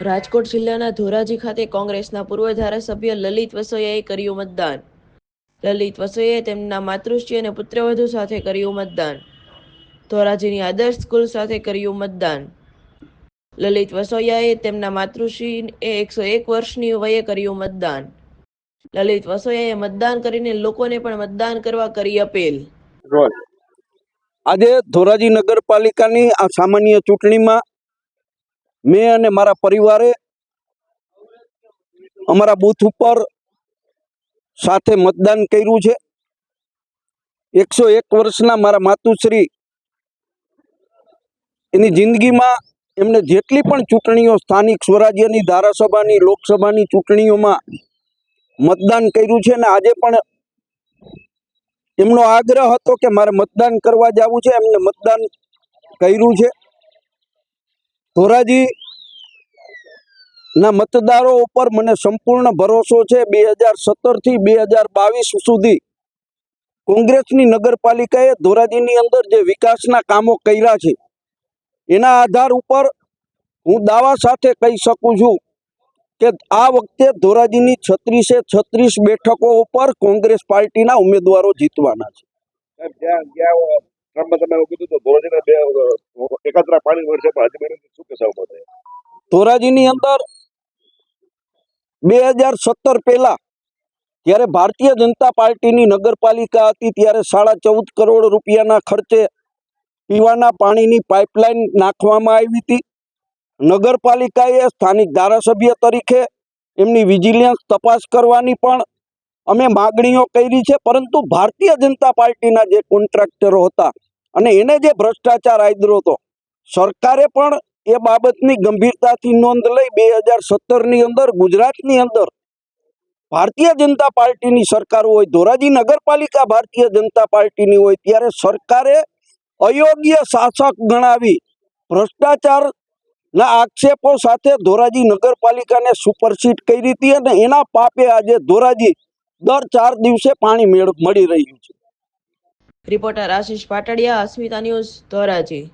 રાજકોટ જિલ્લાના ધોરાજી ખાતે કોંગ્રેસના પૂર્વ ધારાસભ્ય લલિત વસોયાએ કર્યું મતદાન. લલિત વસોયાએ તેમના માતૃશ્રી અને પુત્રવધુ સાથે કર્યું મતદાન. ધોરાજીની આદર્શ સ્કૂલ સાથે કર્યું મતદાન. લલિત વસોયાએ તેમના માતૃશ્રી એ એકસો એક વર્ષની વયે કર્યું મતદાન. લલિત વસોયાએ મતદાન કરીને લોકોને પણ મતદાન કરવા કરી અપીલ. આજે ધોરાજી નગરપાલિકાની આ સામાન્ય ચૂંટણીમાં મેં અને મારા પરિવારે અમારા બૂથ ઉપર સાથે મતદાન કર્યું છે. એકસો એક વર્ષના મારા માતુશ્રી એની જિંદગીમાં એમને જેટલી પણ ચૂંટણીઓ સ્થાનિક સ્વરાજ્યની, ધારાસભાની, લોકસભાની ચૂંટણીઓમાં મતદાન કર્યું છે અને આજે પણ એમનો આગ્રહ હતો કે મારે મતદાન કરવા જવું છે. એમને મતદાન કર્યું છે. ધોરાજી મતદારો ઉપર મને સંપૂર્ણ ભરોસો છે બે હજાર સત્તરથી બે હજાર બાવીસ સુધી. કોંગ્રેસની નગરપાલિકાએ ધોરાજીની અંદર જે વિકાસના કામો કર્યા છે, એના આધાર ઉપર હું દાવા સાથે કહી શકું છું કે આ વખતે ધોરાજીની છત્રીસે છત્રીસ બેઠકો ઉપર કોંગ્રેસ પાર્ટીના ઉમેદવારો જીતવાના છે. પાણી મળશે પણ આ બાબતે? ધોરાજીની અંદર બે હજાર સત્તર પહેલા જ્યારે ભારતીય જનતા પાર્ટીની નગરપાલિકા હતી ત્યારે સાડા ચૌદ કરોડ રૂપિયાના ખર્ચે પીવાના પાણીની પાઇપલાઇન નાખવામાં આવી હતી નગરપાલિકાએ સ્થાનિક ધારાસભ્ય તરીકે એમની વિજિલન્સ તપાસ કરવાની પણ અમે માગણીઓ કરી છે, પરંતુ ભારતીય જનતા પાર્ટીના જે કોન્ટ્રાક્ટરો હતા અને એને જે ભ્રષ્ટાચાર આદર્યો હતો, સરકારે પણ એ બાબતની ગંભીરતાથી નોંધ લઈ બે હજાર અંદર ગુજરાતની અંદર ભારતીય જનતા પાર્ટીની સરકાર હોય, ધોરાજી નગરપાલિકા ભારતીય જનતા પાર્ટીની હોય, ત્યારે સરકારે અયોગ્ય શાસક ગણાવી ભ્રષ્ટાચારના આક્ષેપો સાથે ધોરાજી નગરપાલિકાને સુપરસીટ કરી હતી અને એના પાપે આજે ધોરાજી દર ચાર દિવસે પાણી મળી રહ્યું છે. Reporter Ashish Patadiya, Asmita news Dhoraji.